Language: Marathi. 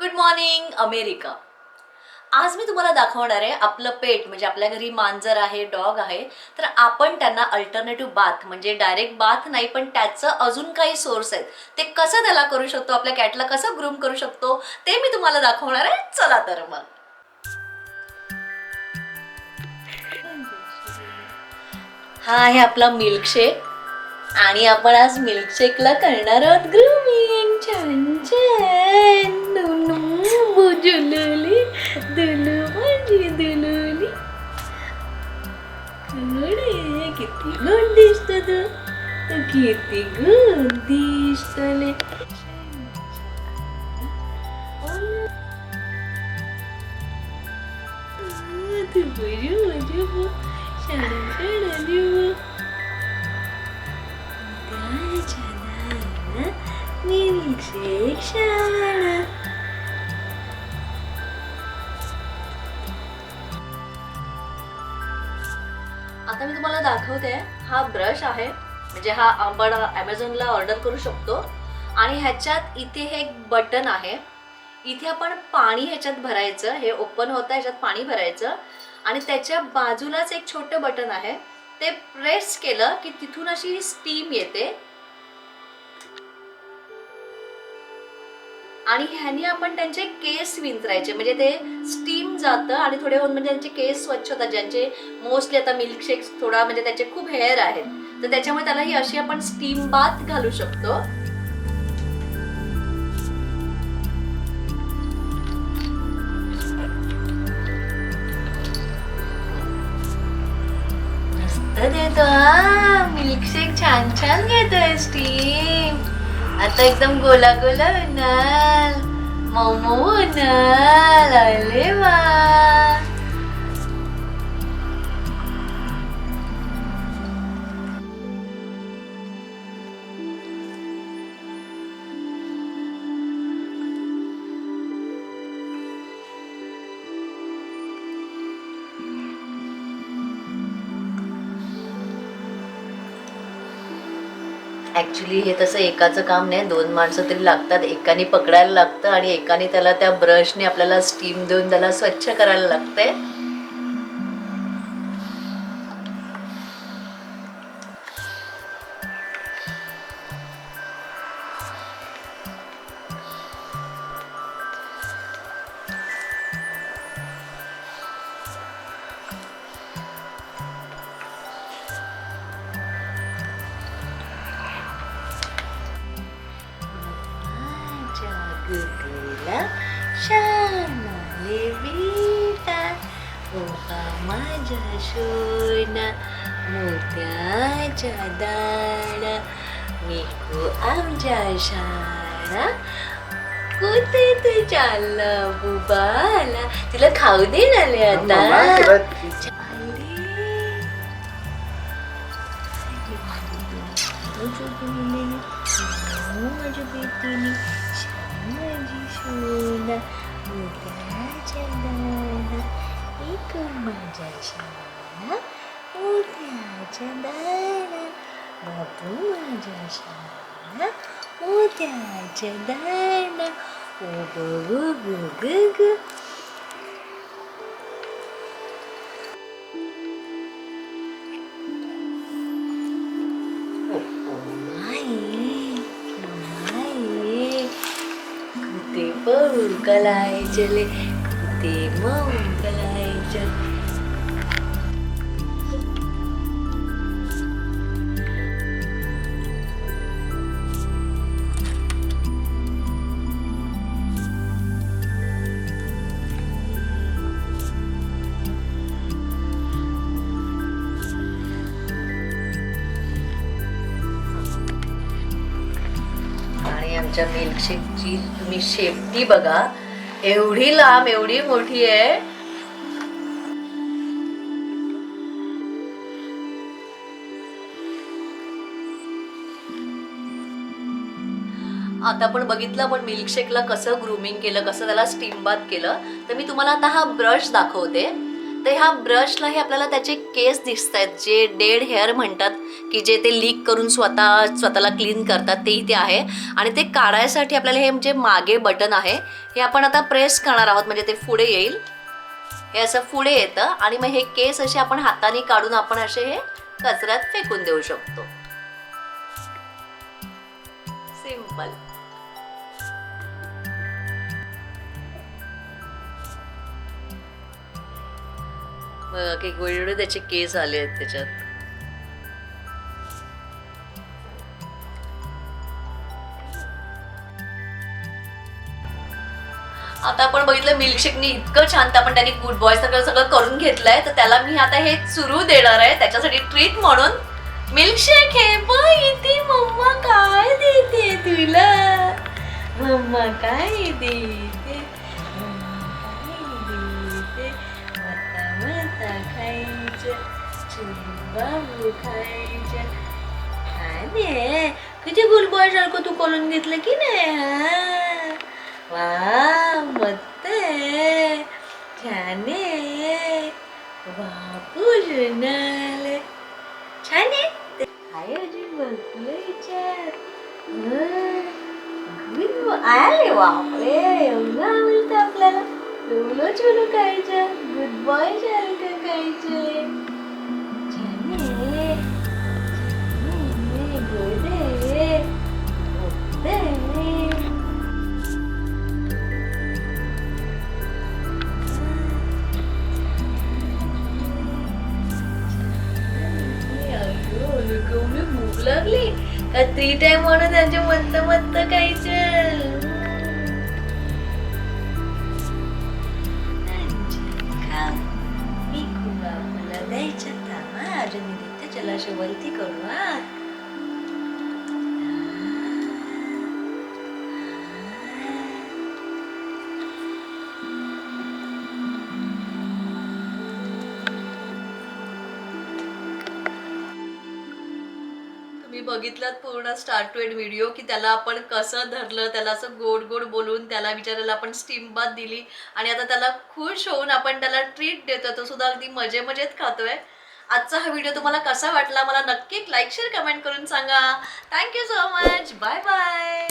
गुड मॉर्निंग अमेरिका आज मी तुम्हाला दाखवणार आहे आपलं पेट म्हणजे आपल्या घरी मांजर आहे डॉग आहे तर आपण त्यांना अल्टरनेटिव्ह बाथ म्हणजे डायरेक्ट बाथ नाही पण त्याचं अजून काही सोर्स आहेत. ते कसं त्याला करू शकतो आपल्या कॅटला कसं ग्रूम करू शकतो ते मी तुम्हाला दाखवणार आहे. चला तर मग. हा आहे आपला मिल्कशेक आणि आपण आज मिल्कशेकला करणार आहोत. ग्रुमिंग छान छान दुलू बुजुलुली दुलू माझी दुलुली. कुडे किती गुण दिसत तू. तू किती गुण दिसतले. तू बुजू बुजू शाळा शाळा आता मी तुम्हाला दाखवते हा ब्रश आहे म्हणजे हा आपण ॲमेझॉनला ऑर्डर करू शकतो. आणि ह्याच्यात इथे हे एक बटन आहे. इथे आपण पाणी ह्याच्यात भरायचं हे ओपन होतं ह्याच्यात पाणी भरायचं. आणि त्याच्या बाजूलाच एक छोटं बटन आहे. ते प्रेस केलं की तिथून अशी स्टीम येते. आणि ह्याने आपण त्यांचे केस विंचरायचे. म्हणजे ते स्टीम जातं आणि थोडे होऊन म्हणजे त्यांचे केस स्वच्छ होतात. ज्यांचे मोस्टली आता मिल्कशेक थोडा म्हणजे त्याचे खूप हेअर आहेत. तर त्याच्यामुळे त्याला ही अशी आपण स्टीम बाथ घालू शकतो. देतो मिल्कशेक छान छान घेतोय स्टीम आता एकदम गोला गोला होणार मऊ मऊ होणार अरे वा. ऍक्च्युली हे तसं एकाचं काम नाही. दोन माणसं तरी लागतात. एकाने पकडायला लागतं आणि एकाने त्याला त्या ब्रशने आपल्याला स्टीम देऊन त्याला स्वच्छ करायला लागतंय. ओहा माझ्या शोना मोत्याच्या दाडा मिकू आमच्या शाळा कुठे ते चाललं बुबाला तिला खाऊ दे ना ले आता चालली. माझ्या बेटीने माझी शोना मोत्याच्या दाना itu menjajana Muda cendana Berbunga jajana Muda cendana Ubu ubu gugu Kutipa ungkalai jale, kutima ungkalai पळून आमच्या मिल्कशेकची तुम्ही शेपटी बघा. एवढी लांब एवढी मोठी आहे. आता आपण बघितलं आपण मिल्कशेकला कसं ग्रूमिंग केलं कसं त्याला स्टीम बाथ केलं तर मी तुम्हाला आता हा ब्रश दाखवते. तर ह्या ब्रशला हे आपल्याला त्याचे केस दिसत आहेत जे डेड हेअर म्हणतात की जे ते लीक करून स्वतः स्वतःला क्लीन करतात ते इथे आहे. आणि ते काढायसाठी आपल्याला हे जे मागे बटन आहे हे आपण आता प्रेस करणार आहोत म्हणजे ते पुढे येईल. हे असं पुढे येतं आणि मग हे केस असे आपण हाताने काढून आपण असे हे कचऱ्यात फेकून देऊ शकतो. सिंपल बघा की वेगवेगळे त्याचे केस आले आहेत त्याच्यात. आता आपण बघितलं मिल्कशेकनी इतकं छान आपण त्यांनी गुड बॉय सगळं सगळं करून घेतलंय तर त्याला मी आता हे सुरू देणार आहे. त्याच्यासाठी ट्रीट म्हणून मिल्कशेक हे बघ इथे मम्मा काय देते तुला? मम्मा काय देते मता खायचं चिंबाबू खायचं काय किती गुड बॉय सारखं तू करून घेतलं की नाही हा वा मस्त आहे छान आहे बापू जुनाले छान आहे काय अजून बघलं याच्यात हं. Good boy. अरे बापरे एवढं आवडतं आपल्याला एवढं छोलं खायचं गुड बॉय सारखं खायचं भूक लागली का थ्री टाइम म्हणून त्यांचे मत्त मत्त खायचं देते चला अशी वरती करू पूर्ण स्टार्ट टू एड व्हिडिओ की त्याला आपण कसं धरलं त्याला असं गोड गोड बोलून त्याला विचारायला आपण स्टीम बात दिली आणि आता त्याला खुश होऊन आपण त्याला ट्रीट देतोय. तो सुद्धा अगदी मजे मजेत खातोय. आजचा हा व्हिडिओ तुम्हाला कसा वाटला? मला नक्की लाईक शेअर कमेंट करून सांगा. Thank you so much bye bye